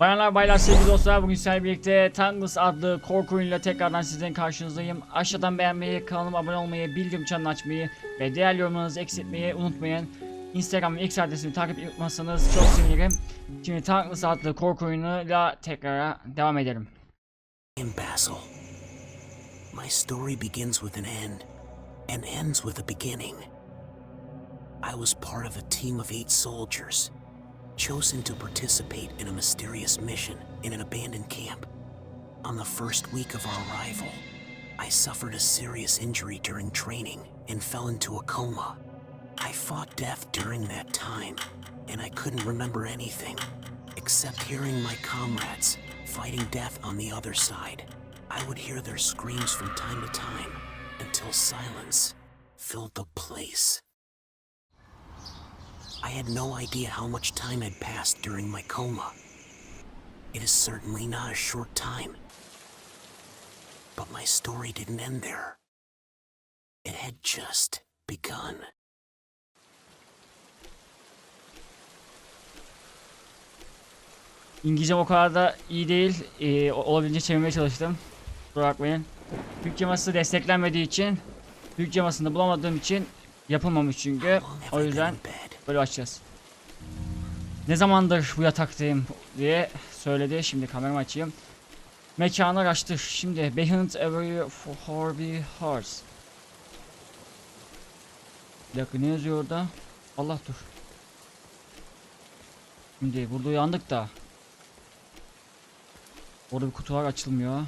Bayanlar baylar sevgili dostlar bugün sizlerle birlikte Tangless adlı korku oyunuyla tekrardan sizlerin karşınızdayım. Aşağıdan beğenmeyi, kanalıma abone olmayı, bildirim çanını açmayı ve diğer yorumlarınızı eksiltmeyi unutmayın. Instagram ve X adresimi takip etmezseniz çok sevinirim. Şimdi Tangless adlı korku oyunuyla tekrar devam edelim. I'm Basil. My story begins with an end and ends with a beginning. I was part of a team of eight soldiers, chosen to participate in a mysterious mission in an abandoned camp. On the first week of our arrival, I suffered a serious injury during training and fell into a coma. I fought death during that time, and I couldn't remember anything except hearing my comrades fighting death on the other side. I would hear their screams from time to time until silence filled the place. I had no idea how much time had passed during my coma. It is certainly not a short time. But my story didn't end there. It had just begun. İngilizcem o kadar da iyi değil. Ee, olabildiğince çevirmeye çalıştım. Kusura bakmayın. Türk yaması desteklenmediği için, Türk yamasını bulamadığım için yapılmamış çünkü. O yüzden? Böyle açacağız. Ne zamandır bu yataktayım diye söyledi. Şimdi kameramı açayım. Mekanı araştır. Şimdi behind every Harvey Horse. Bir dakika ne yazıyor orada? Allah dur. Şimdi burada uyandık da. Orada bir kutu var açılmıyor.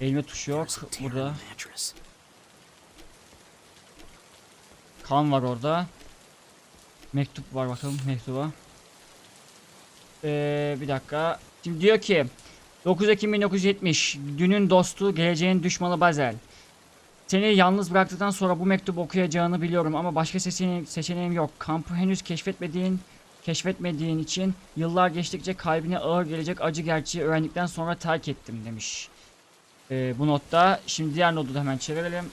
Eğilme tuşu yok burada. Kan var orada. Mektup var bakalım mektuba. Ee, bir dakika. Şimdi diyor ki 9 Ekim 1970 dünün dostu geleceğin düşmanı Bazel. Seni yalnız bıraktıktan sonra bu mektubu okuyacağını biliyorum ama başka seçeneğim, seçeneğim yok. Kampı henüz keşfetmediğin keşfetmediğin için yıllar geçtikçe kalbine ağır gelecek acı gerçeği öğrendikten sonra terk ettim demiş. Ee, bu notta. Şimdi diğer notu da hemen çevirelim.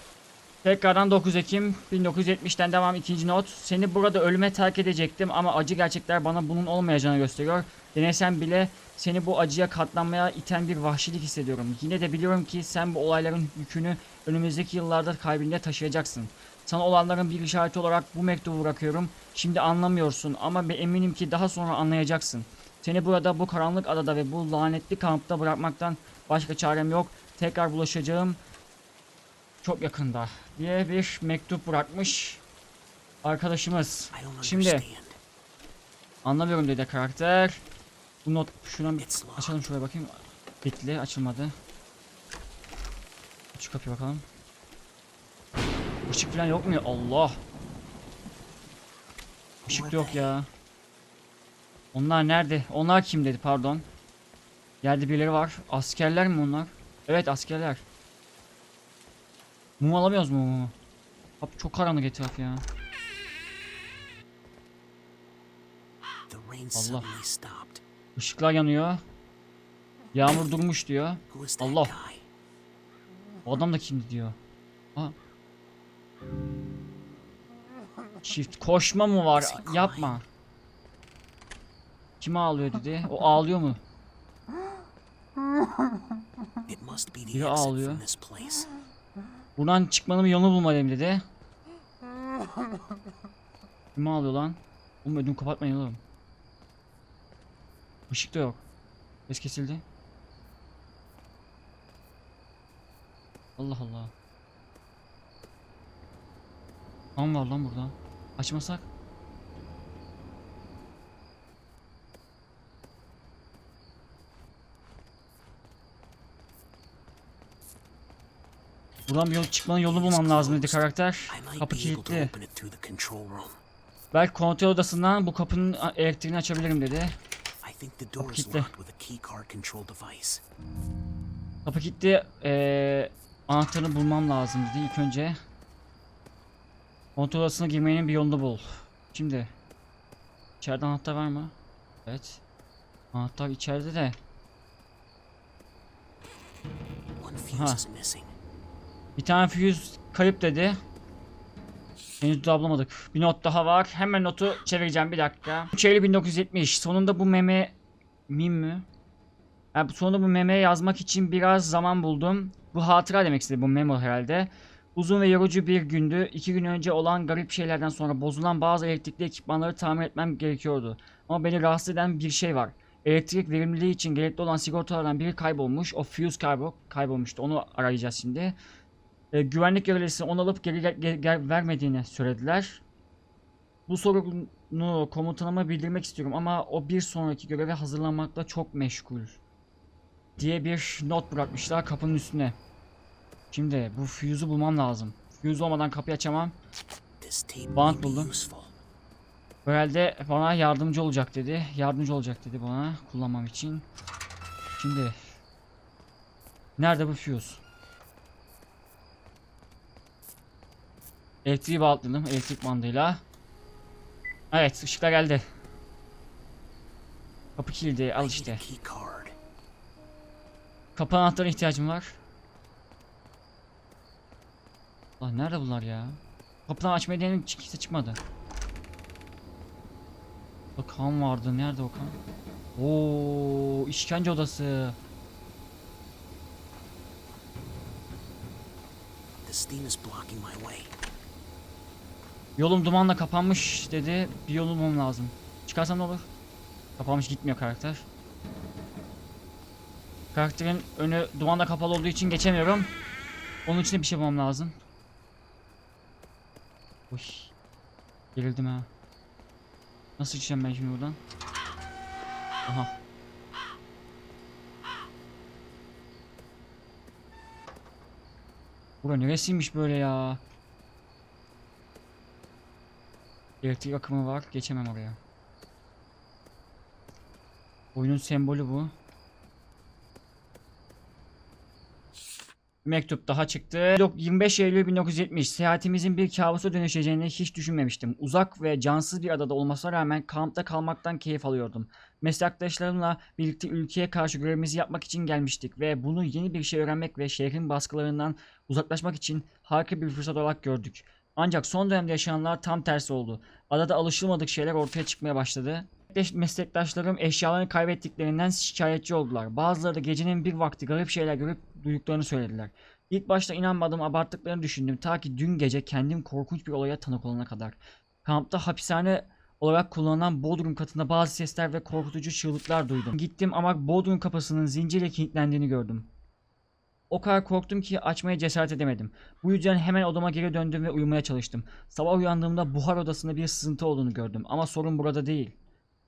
Tekrardan 9 Ekim 1970'ten devam ikinci not. Seni burada ölüme terk edecektim ama acı gerçekler bana bunun olmayacağını gösteriyor. Denesem bile seni bu acıya katlanmaya iten bir vahşilik hissediyorum. Yine de biliyorum ki sen bu olayların yükünü önümüzdeki yıllarda kalbinde taşıyacaksın. Sana olanların bir işareti olarak bu mektubu bırakıyorum. Şimdi anlamıyorsun ama eminim ki daha sonra anlayacaksın. Seni burada bu karanlık adada ve bu lanetli kampta bırakmaktan başka çarem yok. Tekrar bulaşacağım çok yakında diye bir mektup bırakmış arkadaşımız. Şimdi anlamıyorum dedi karakter. Bu not şuna açalım şuraya bakayım. Bitli açılmadı. Şu kapıya bakalım. Işık falan yok mu? Allah. Işık yok ya. Onlar nerede? Onlar kim dedi pardon. Yerde birileri var. Askerler mi onlar? Evet askerler. Mum alamıyoruz mu mumu? Abi çok karanlık etraf ya. Allah. Işıklar yanıyor. Yağmur durmuş diyor. Allah. O adam da kimdi diyor. Ha. Çift koşma mı var? Yapma. Kim ağlıyor dedi. O ağlıyor mu? Biri ağlıyor. Buradan çıkmanın bir yolunu bulmalıyım dedi. Kim ağlıyor lan? Oğlum ödüm kapatmayın oğlum. Işık da yok. Ses kesildi. Allah Allah. Kan var lan burada. Açmasak. Buradan bir yol çıkmanın yolunu bulmam lazım dedi karakter. Kapı kilitli. Belki kontrol odasından bu kapının elektriğini açabilirim dedi. İs kilitli. Kapı kilitli. Ee, anahtarını bulmam lazım dedi ilk önce. Kontrol odasına girmenin bir yolunu bul. Şimdi. İçeride anahtar var mı? Evet. Anahtar içeride de. One fuse Aha. is missing. Bir tane fuse kayıp dedi. Henüz dublamadık. Bir not daha var. Hemen notu çevireceğim bir dakika. 3 Eylül 1970. Sonunda bu meme... Mim mi? Bu- sonunda bu meme yazmak için biraz zaman buldum. Bu hatıra demek istedi bu memo herhalde. Uzun ve yorucu bir gündü. İki gün önce olan garip şeylerden sonra bozulan bazı elektrikli ekipmanları tamir etmem gerekiyordu. Ama beni rahatsız eden bir şey var. Elektrik verimliliği için gerekli olan sigortalardan biri kaybolmuş. O fuse kaybol kaybolmuştu. Onu arayacağız şimdi. E, güvenlik görevlisi onu alıp geri ge- ge- ge- vermediğini söylediler. Bu sorunu komutanıma bildirmek istiyorum ama o bir sonraki göreve hazırlanmakla çok meşgul. Diye bir not bırakmışlar kapının üstüne. Şimdi bu fuse'u bulmam lazım. Fuse olmadan kapıyı açamam. Bant buldum. Herhalde bana yardımcı olacak dedi. Yardımcı olacak dedi bana kullanmam için. Şimdi nerede bu fuse? Elektriği bağladım elektrik bandıyla. Evet ışıklar geldi. Kapı kilidi al işte. Kapı anahtarına ihtiyacım var. Lan nerede bunlar ya? Kapıdan açmayı denedim kimse çıkmadı. Okan vardı. Nerede Okan? Oo, işkence odası. This theme is blocking my way. Yolum dumanla kapanmış dedi. Bir yol bulmam lazım. Çıkarsam ne olur? Kapanmış gitmiyor karakter. Karakterin önü dumanla kapalı olduğu için geçemiyorum. Onun için de bir şey bulmam lazım. Uy. Gerildim ha. Nasıl çıkacağım ben şimdi buradan? Aha. Bura neresiymiş böyle ya? Elektrik akımı var. Geçemem oraya. Oyunun sembolü bu. Mektup daha çıktı. Yok, 25 Eylül 1970. Seyahatimizin bir kabusa dönüşeceğini hiç düşünmemiştim. Uzak ve cansız bir adada olmasına rağmen kampta kalmaktan keyif alıyordum. Meslektaşlarımla birlikte ülkeye karşı görevimizi yapmak için gelmiştik ve bunu yeni bir şey öğrenmek ve şehrin baskılarından uzaklaşmak için harika bir fırsat olarak gördük. Ancak son dönemde yaşananlar tam tersi oldu. Adada alışılmadık şeyler ortaya çıkmaya başladı. Meslektaş- Meslektaşlarım eşyalarını kaybettiklerinden şikayetçi oldular. Bazıları da gecenin bir vakti garip şeyler görüp duyduklarını söylediler. İlk başta inanmadım, abarttıklarını düşündüm ta ki dün gece kendim korkunç bir olaya tanık olana kadar. Kampta hapishane olarak kullanılan bodrum katında bazı sesler ve korkutucu çığlıklar duydum. Gittim ama bodrum kapısının zincirle kilitlendiğini gördüm. O kadar korktum ki açmaya cesaret edemedim. Bu yüzden hemen odama geri döndüm ve uyumaya çalıştım. Sabah uyandığımda buhar odasında bir sızıntı olduğunu gördüm ama sorun burada değil.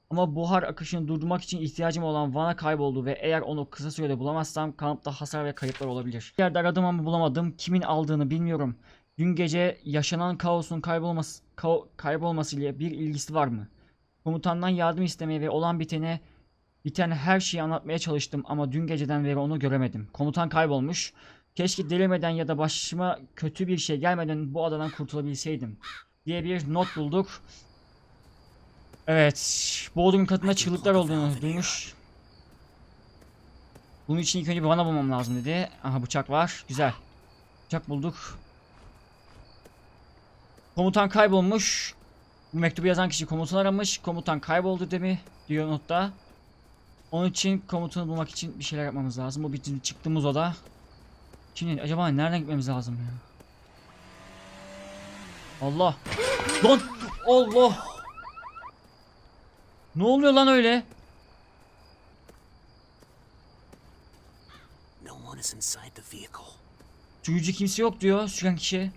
Ama buhar akışını durdurmak için ihtiyacım olan vana kayboldu ve eğer onu kısa sürede bulamazsam kampta hasar ve kayıplar olabilir. Bir yerde aradım ama bulamadım. Kimin aldığını bilmiyorum. Dün gece yaşanan kaosun kaybolması, kao, kaybolmasıyla bir ilgisi var mı? Komutandan yardım istemeye ve olan bitene biten her şeyi anlatmaya çalıştım ama dün geceden beri onu göremedim. Komutan kaybolmuş. Keşke delirmeden ya da başıma kötü bir şey gelmeden bu adadan kurtulabilseydim. Diye bir not bulduk. Evet. Bodrum katında çığlıklar olduğunu duymuş. Bunun için ilk önce bir vana bulmam lazım dedi. Aha bıçak var. Güzel. Bıçak bulduk. Komutan kaybolmuş. Bu mektubu yazan kişi komutan aramış. Komutan kayboldu demi diyor notta. Onun için komutanı bulmak için bir şeyler yapmamız lazım. Bu bizim çıktığımız oda. Şimdi acaba nereden gitmemiz lazım ya? Allah. Lan Allah. Ne oluyor lan öyle? No one is inside the vehicle. Sürücü kimse yok diyor süren kişi.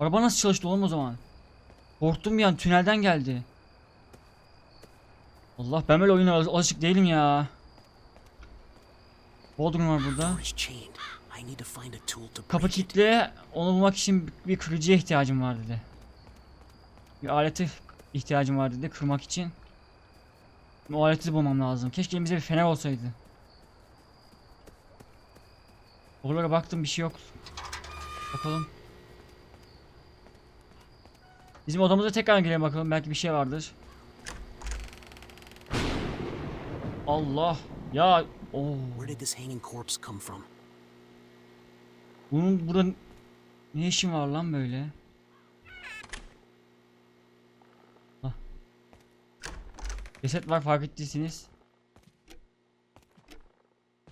Araba nasıl çalıştı oğlum o zaman? Korktum bir an tünelden geldi. Allah ben böyle oyuna al- alışık değilim ya. Bodrum var burada. Kapı kilitli. Onu bulmak için bir- bir kırıcıya ihtiyacım var dedi. Bir alete ihtiyacım var dedi kırmak için. O aleti bulmam lazım. Keşke elimizde bir fener olsaydı. Oralara baktım bir şey yok. Bakalım. Bizim odamıza tekrar girelim bakalım belki bir şey vardır. Allah. Ya. Oh. Where did this hanging corpse come from? Bunun burada ne işin var lan böyle? Hah. Ceset var fark ettiyseniz.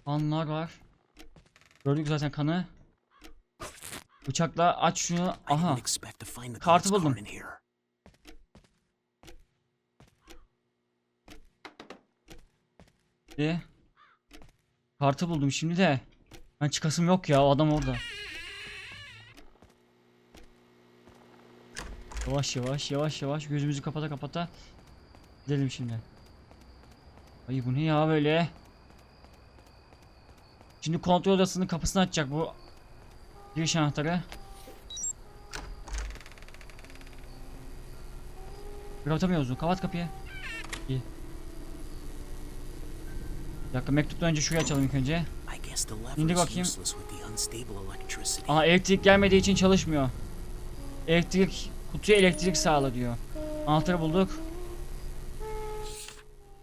Kanlar var. Gördük zaten kanı. Bıçakla aç şunu. Aha. Kartı buldum. E? Kartı buldum şimdi de. Ben çıkasım yok ya o adam orada. Yavaş yavaş yavaş yavaş gözümüzü kapata kapata gidelim şimdi. Ay bu ne ya böyle? Şimdi kontrol odasının kapısını açacak bu giriş anahtarı. Kapatamıyoruz? Kapat kapıyı. Bir dakika mektuptan önce şurayı açalım ilk önce. İndir bakayım. Aha elektrik gelmediği için çalışmıyor. Elektrik kutuya elektrik sağla diyor. Anahtarı bulduk.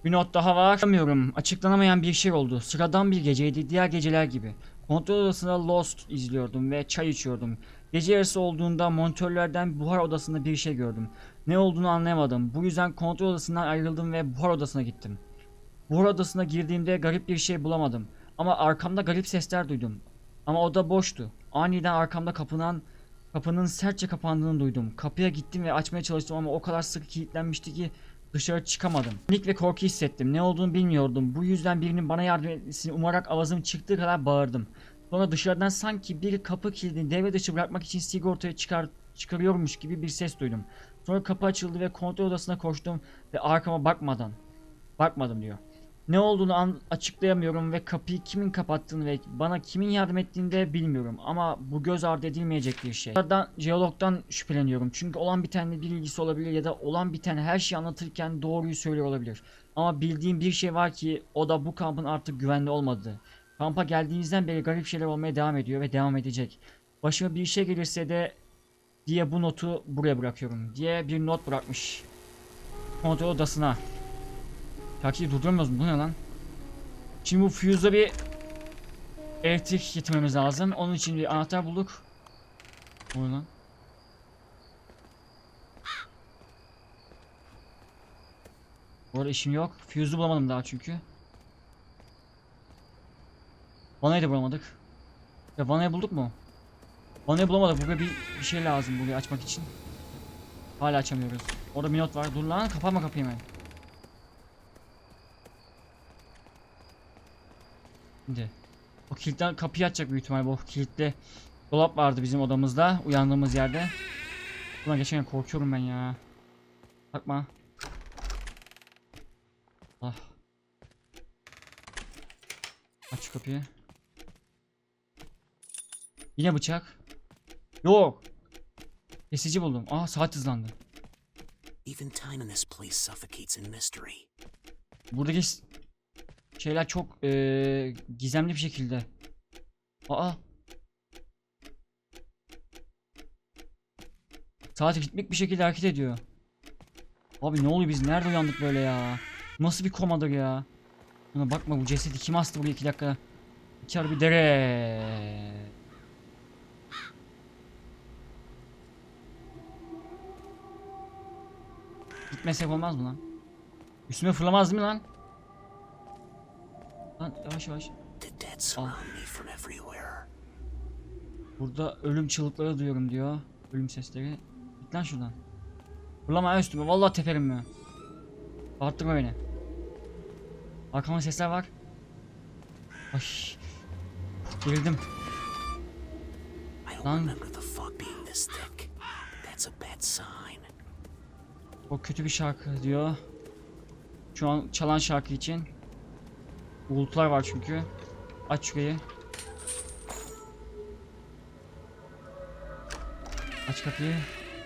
Bir not daha var. Bilmiyorum. Açıklanamayan bir şey oldu. Sıradan bir geceydi. Diğer geceler gibi. Kontrol odasında Lost izliyordum ve çay içiyordum. Gece yarısı olduğunda monitörlerden buhar odasında bir şey gördüm. Ne olduğunu anlayamadım. Bu yüzden kontrol odasından ayrıldım ve buhar odasına gittim. Buhar odasına girdiğimde garip bir şey bulamadım. Ama arkamda garip sesler duydum. Ama oda boştu. Aniden arkamda kapının kapının sertçe kapandığını duydum. Kapıya gittim ve açmaya çalıştım ama o kadar sıkı kilitlenmişti ki dışarı çıkamadım. Panik ve korku hissettim. Ne olduğunu bilmiyordum. Bu yüzden birinin bana yardım etmesini umarak avazım çıktığı kadar bağırdım. Sonra dışarıdan sanki biri kapı kilidini devre dışı bırakmak için sigortayı çıkar çıkarıyormuş gibi bir ses duydum. Sonra kapı açıldı ve kontrol odasına koştum ve arkama bakmadan bakmadım diyor. Ne olduğunu açıklayamıyorum ve kapıyı kimin kapattığını ve bana kimin yardım ettiğini de bilmiyorum ama bu göz ardı edilmeyecek bir şey. Bunlardan jeologdan şüpheleniyorum çünkü olan bitenle bir ilgisi olabilir ya da olan biten her şeyi anlatırken doğruyu söylüyor olabilir. Ama bildiğim bir şey var ki o da bu kampın artık güvenli olmadığı. Kampa geldiğinizden beri garip şeyler olmaya devam ediyor ve devam edecek. Başıma bir şey gelirse de diye bu notu buraya bırakıyorum diye bir not bırakmış. Kontrol odasına. Takiyi durduramıyoruz? Bu ne lan? Şimdi bu fuse'a bir elektrik getirmemiz lazım. Onun için bir anahtar bulduk. Bu ne lan? Bu arada işim yok. Fuse'u bulamadım daha çünkü. Vanayı da bulamadık. Ya vanayı bulduk mu? Vanayı bulamadık. Buraya bir, bir şey lazım burayı açmak için. Hala açamıyoruz. Orada bir not var. Dur lan kapatma kapıyı hemen. Şimdi o kilitten kapıyı açacak büyük ihtimal bu kilitli dolap vardı bizim odamızda uyandığımız yerde. Buna geçerken korkuyorum ben ya. Bakma. Ah. Aç kapıyı. Yine bıçak. Yok. Kesici buldum. Aa saat hızlandı. Even time in this place suffocates in mystery. Buradaki şeyler çok eee, gizemli bir şekilde. Aa. Saat ritmik bir şekilde hareket ediyor. Abi ne oluyor biz nerede uyandık böyle ya? Nasıl bir komadır ya? Buna bakma bu cesedi kim astı buraya 2 dakika? İçer bir dere. Gitmesek olmaz mı lan? Üstüme fırlamaz mi lan? Lan yavaş yavaş. The dead surround me from everywhere. Burada ölüm çığlıkları duyuyorum diyor. Ölüm sesleri. Git lan şuradan. Ya üstüme. Vallahi teperim ya. Bağırttırma beni. Arkamda sesler var. Ay. Gerildim. I don't Lan. remember the fog being this thick. That's a bad sign. O kötü bir şarkı diyor. Şu an çalan şarkı için. Bulutlar var çünkü. Aç şurayı. Aç kapıyı.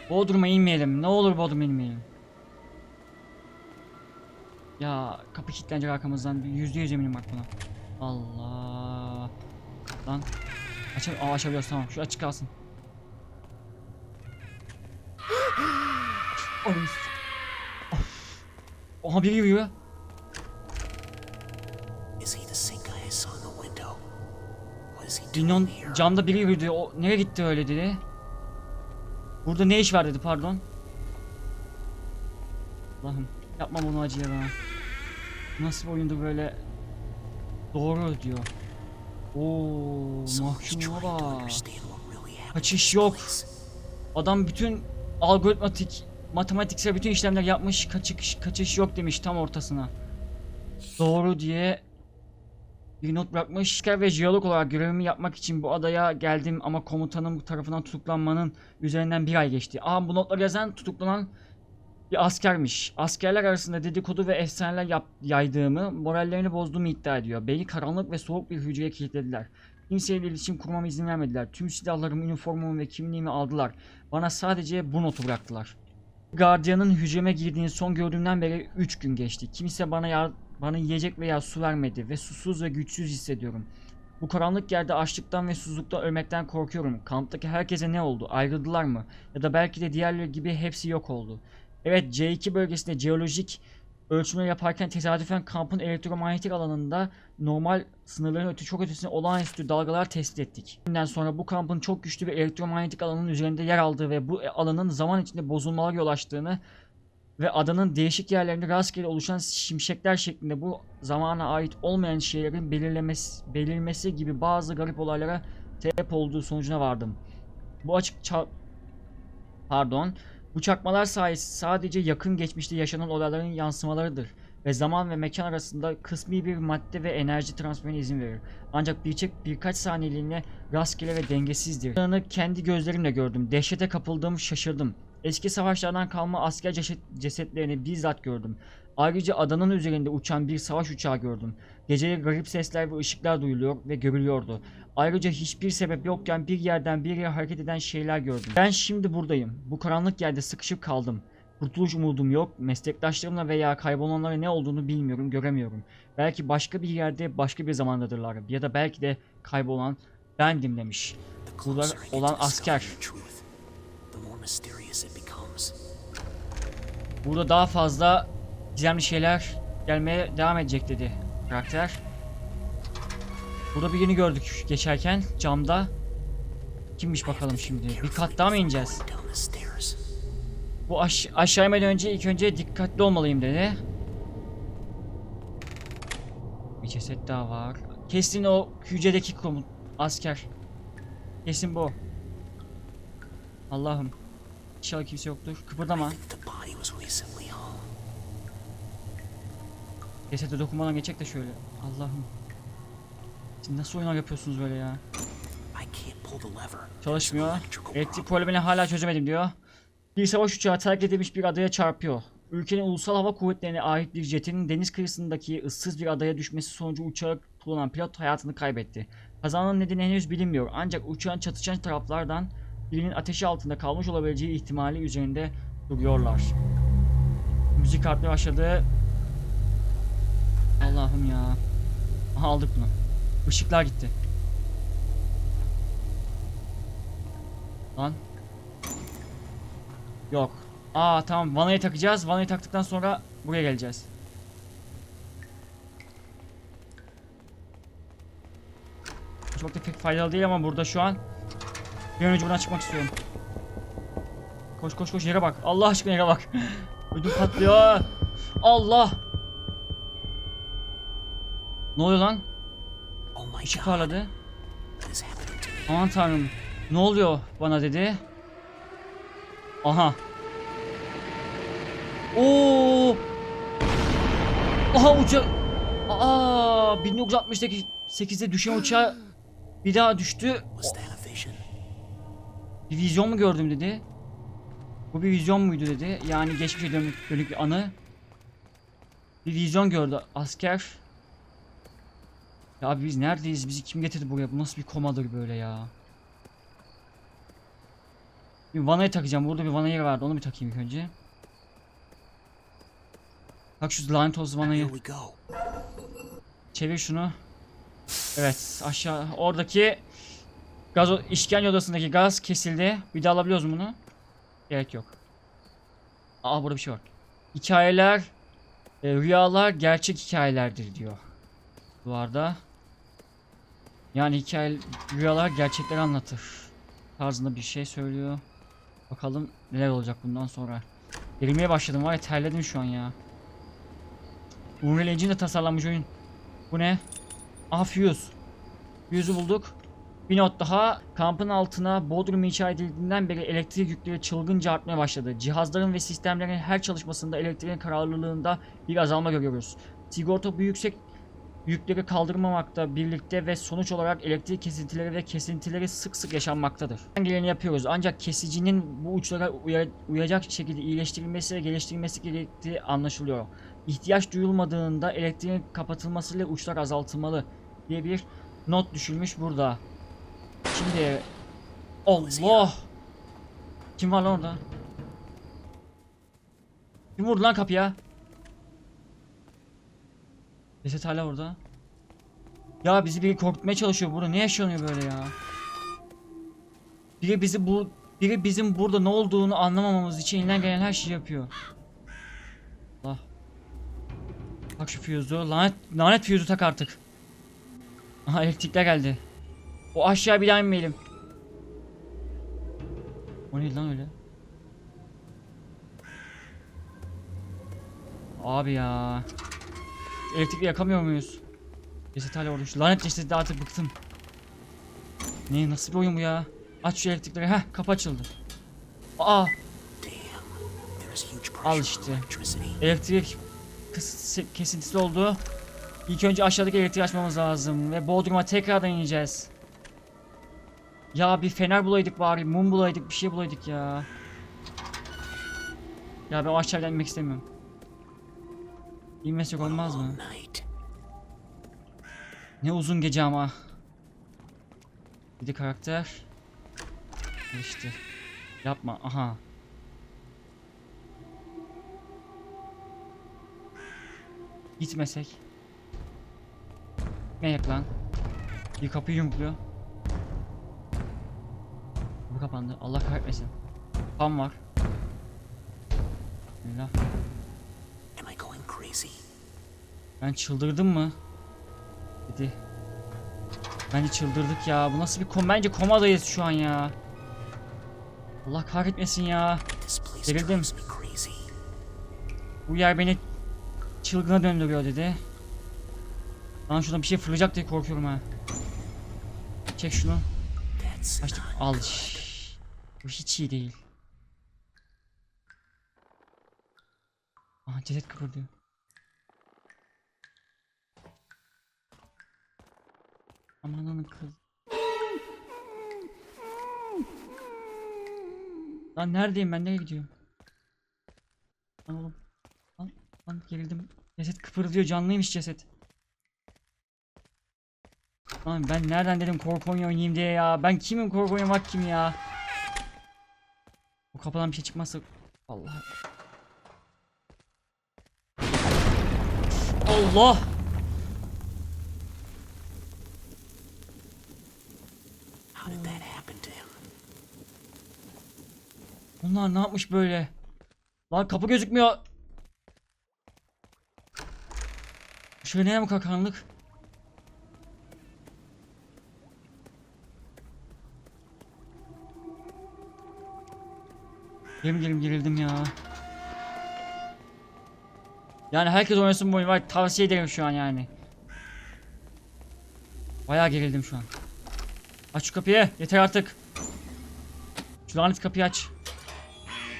Bodrum'a inmeyelim. Ne olur Bodrum'a inmeyelim. Ya kapı kilitlenecek arkamızdan. Yüzde yüz eminim bak buna. Allah. Lan. Aç Aa, açabiliyoruz tamam. Şu açık kalsın. Of. Oha biri yürüyor. Here? camda biri yürüdü. O nereye gitti öyle dedi. Burada ne iş var dedi pardon. Allah'ım. Yapma bunu acıya bana. Nasıl bir oyundu böyle? Doğru diyor. Oo, mahkumuna bak. Kaçış yok. Adam bütün algoritmatik, matematiksel bütün işlemler yapmış. Kaçış, kaçış yok demiş tam ortasına. Doğru diye bir not bırakmış. Asker ve jeolog olarak görevimi yapmak için bu adaya geldim ama komutanım tarafından tutuklanmanın üzerinden bir ay geçti. Aa bu notları yazan tutuklanan bir askermiş. Askerler arasında dedikodu ve efsaneler yap, yaydığımı, morallerini bozduğumu iddia ediyor. Beni karanlık ve soğuk bir hücreye kilitlediler. Kimseyle iletişim kurmama izin vermediler. Tüm silahlarımı, üniformamı ve kimliğimi aldılar. Bana sadece bu notu bıraktılar. Gardiyanın hücreme girdiğini son gördüğümden beri 3 gün geçti. Kimse bana yar bana yiyecek veya su vermedi ve susuz ve güçsüz hissediyorum. Bu karanlık yerde açlıktan ve susuzluktan ölmekten korkuyorum. Kamptaki herkese ne oldu? Ayrıldılar mı? Ya da belki de diğerleri gibi hepsi yok oldu. Evet C2 bölgesinde jeolojik ölçümler yaparken tesadüfen kampın elektromanyetik alanında normal sınırların öte çok ötesinde olağanüstü dalgalar tespit ettik. Bundan sonra bu kampın çok güçlü bir elektromanyetik alanın üzerinde yer aldığı ve bu alanın zaman içinde bozulmalara yol açtığını ve adanın değişik yerlerinde rastgele oluşan şimşekler şeklinde bu zamana ait olmayan şeylerin belirlemesi, belirmesi gibi bazı garip olaylara sebep olduğu sonucuna vardım. Bu açık ça- pardon bu çakmalar sayesi sadece yakın geçmişte yaşanan olayların yansımalarıdır ve zaman ve mekan arasında kısmi bir madde ve enerji transferine izin verir. Ancak birçok birkaç saniyeliğine rastgele ve dengesizdir. Bunu kendi gözlerimle gördüm. Dehşete kapıldım, şaşırdım. Eski savaşlardan kalma asker ceset, cesetlerini bizzat gördüm. Ayrıca adanın üzerinde uçan bir savaş uçağı gördüm. Geceleri garip sesler ve ışıklar duyuluyor ve görülüyordu. Ayrıca hiçbir sebep yokken bir yerden bir yere hareket eden şeyler gördüm. Ben şimdi buradayım. Bu karanlık yerde sıkışıp kaldım. Kurtuluş umudum yok. Meslektaşlarımla veya kaybolanlara ne olduğunu bilmiyorum, göremiyorum. Belki başka bir yerde, başka bir zamandadırlar. Ya da belki de kaybolan bendim demiş. Bunlar olan asker. Burada daha fazla gizemli şeyler gelmeye devam edecek dedi karakter. Burada birini gördük geçerken camda. Kimmiş bakalım şimdi? Bir kat daha mı ineceğiz? Bu aş aşağı inmeden önce ilk önce dikkatli olmalıyım dedi. Bir ceset daha var. Kesin o hücredeki komut asker. Kesin bu. Allah'ım. İnşallah kimse yoktur. Kıpırdama. Cesete dokunmadan geçecek de şöyle. Allah'ım. Siz nasıl oyunlar yapıyorsunuz böyle ya? Çalışmıyor. Elektrik problem. problemini hala çözemedim diyor. Bir savaş uçağı terk edilmiş bir adaya çarpıyor. Ülkenin ulusal hava kuvvetlerine ait bir jetinin deniz kıyısındaki ıssız bir adaya düşmesi sonucu uçağı kullanan pilot hayatını kaybetti. Kazanın nedeni henüz bilinmiyor ancak uçağın çatışan taraflardan birinin ateşi altında kalmış olabileceği ihtimali üzerinde duruyorlar. Müzik artmaya başladı. Allah'ım ya. Aha aldık bunu. Işıklar gitti. Lan. Yok. Aa tamam vanayı takacağız. Vanayı taktıktan sonra buraya geleceğiz. Çok da pek faydalı değil ama burada şu an bir an önce buradan çıkmak istiyorum. Koş koş koş yere bak. Allah aşkına yere bak. Ödüm patlıyor. Allah. Ne oluyor lan? Oh Işık parladı. Aman tanrım. Ne oluyor bana dedi. Aha. Oo. Aha uçak. Aa 1968'de düşen uçağı bir daha düştü. Bir vizyon mu gördüm dedi. Bu bir vizyon muydu dedi. Yani geçmişe dönük, dönük bir anı. Bir vizyon gördü asker. Ya abi biz neredeyiz? Bizi kim getirdi buraya? Bu nasıl bir komadır böyle ya? Bir vanayı takacağım. Burada bir vana yeri vardı. Onu bir takayım ilk önce. Bak şu lanet olsun vanayı. Çevir şunu. Evet aşağı oradaki gaz işkence odasındaki gaz kesildi. Bir daha alabiliyoruz mu bunu? Gerek yok. Aa burada bir şey var. Hikayeler e, rüyalar gerçek hikayelerdir diyor. Duvarda. Yani hikaye rüyalar gerçekleri anlatır. Tarzında bir şey söylüyor. Bakalım neler olacak bundan sonra. Erimeye başladım var ya terledim şu an ya. Unreal Engine de tasarlanmış oyun. Bu ne? Aha Fuse. Fuse'u bulduk. Bir not daha. Kampın altına Bodrum inşa edildiğinden beri elektrik yükleri çılgınca artmaya başladı. Cihazların ve sistemlerin her çalışmasında elektriğin kararlılığında bir azalma görüyoruz. Sigorta bu yüksek yükleri kaldırmamakta birlikte ve sonuç olarak elektrik kesintileri ve kesintileri sık sık yaşanmaktadır. Geleni yapıyoruz ancak kesicinin bu uçlara uya- uyacak şekilde iyileştirilmesi ve geliştirilmesi gerektiği anlaşılıyor. İhtiyaç duyulmadığında elektriğin kapatılmasıyla uçlar azaltılmalı diye bir not düşülmüş burada. Şimdi Allah! Kim var lan orada? Kim vurdu lan kapıya? Ceset hala orada. Ya bizi biri korkutmaya çalışıyor burada. Ne yaşanıyor böyle ya? Biri bizi bu biri bizim burada ne olduğunu anlamamamız için elinden gelen her şeyi yapıyor. Allah. Bak şu fuse'u. Lanet lanet fuse'u tak artık. Aha elektrikler geldi. O aşağı bir daha inmeyelim. O neydi lan öyle? Abi ya. Elektrikli yakamıyor muyuz? Ceset hala orada. Şu lanet cesedi artık bıktım. Ne nasıl bir oyun bu ya? Aç şu elektrikleri. Heh kapı açıldı. Aa Al işte. elektrik kesintisi oldu. İlk önce aşağıdaki elektriği açmamız lazım ve Bodrum'a tekrardan ineceğiz. Ya bir fener bulaydık bari, mum bulaydık, bir şey bulaydık ya. Ya ben o aşağıdan inmek istemiyorum. İnmesek olmaz mı? Ne uzun gece ama. Bir de karakter. İşte. Yapma. Aha. Gitmesek. Gitmeyek lan. Bir kapıyı yumrukluyor. Bu kapandı. Allah kahretmesin. Tam var. Bismillah. Ben çıldırdım mı? Dedi. Bence çıldırdık ya. Bu nasıl bir kom? Bence komadayız şu an ya. Allah kahretmesin ya. Crazy. Bu yer beni çılgına döndürüyor dedi. Lan şuradan bir şey fırlayacak diye korkuyorum ha. Çek şunu. Açtık. Al. Bu hiç iyi değil. Aha ceset kıpırdıyor. Amanın kız. Lan neredeyim ben nereye gidiyorum? Lan oğlum. Lan, lan gerildim. Ceset kıpırdıyor canlıymış ceset. Lan ben nereden dedim korku oyunu oynayayım diye ya. Ben kimim korku oynamak kim ya? Bu kapıdan bir şey çıkmazsa Allah. Allah! How did that happen to him? Bunlar ne yapmış böyle? Lan kapı gözükmüyor. Şöyle ne kadar karanlık? Yemin ederim gerildim ya. Yani herkes oynasın bu oyunu. Tavsiye ederim şu an yani. Bayağı gerildim şu an. Aç şu kapıyı. Yeter artık. Şu lanet kapıyı aç.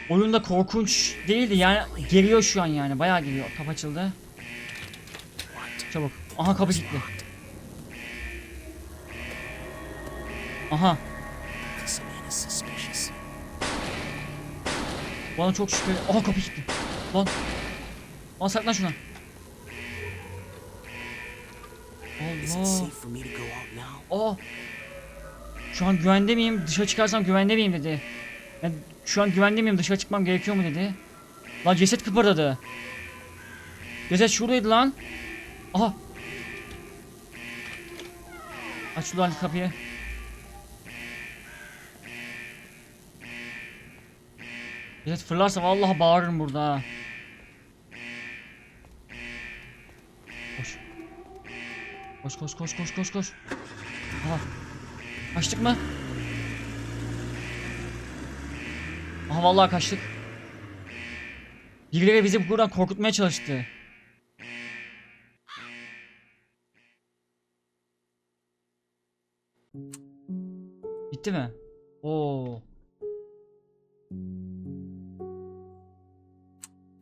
Oyunda korkunç değildi yani geliyor şu an yani bayağı geliyor. Kapı açıldı. Çabuk. Aha kapı kilitli. Aha bana çok şüpheli. Aha kapı kilitli. Lan. Lan saklan şuna. Allah. Aa. Şu an güvende miyim? Dışarı çıkarsam güvende miyim dedi. Ben şu an güvende miyim? Dışarı çıkmam gerekiyor mu dedi. Lan ceset kıpırdadı. Ceset şuradaydı lan. Aha. Aç şu lan kapıyı. Ceset fırlarsa vallahi bağırırım burada ha. Koş. Koş koş koş koş koş koş. Aha. Kaçtık mı? Aha vallahi kaçtık. Birileri bizi buradan korkutmaya çalıştı. Bitti mi? Oo.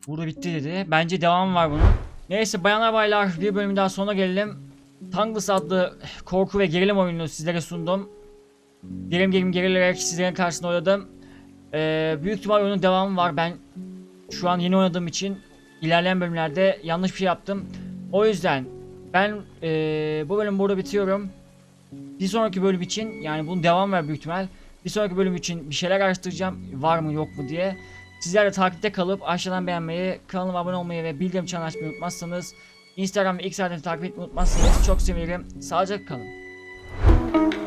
Burada bitti dedi. Bence devam var bunun. Neyse bayanlar baylar bir bölüm daha sona gelelim. Tangless adlı korku ve gerilim oyununu sizlere sundum. Gerim gerim gerilerek sizlerin karşısında oynadım. Ee, büyük ihtimal oyunun devamı var. Ben şu an yeni oynadığım için ilerleyen bölümlerde yanlış bir şey yaptım. O yüzden ben ee, bu bölümü burada bitiriyorum. Bir sonraki bölüm için yani bunun devam var büyük ihtimal. Bir sonraki bölüm için bir şeyler araştıracağım. Var mı yok mu diye. Sizler de takipte kalıp aşağıdan beğenmeyi, kanalıma abone olmayı ve bildirim çanını açmayı unutmazsanız Instagram ve X adresini takip etmeyi unutmazsanız çok sevinirim. Sağlıcakla kalın.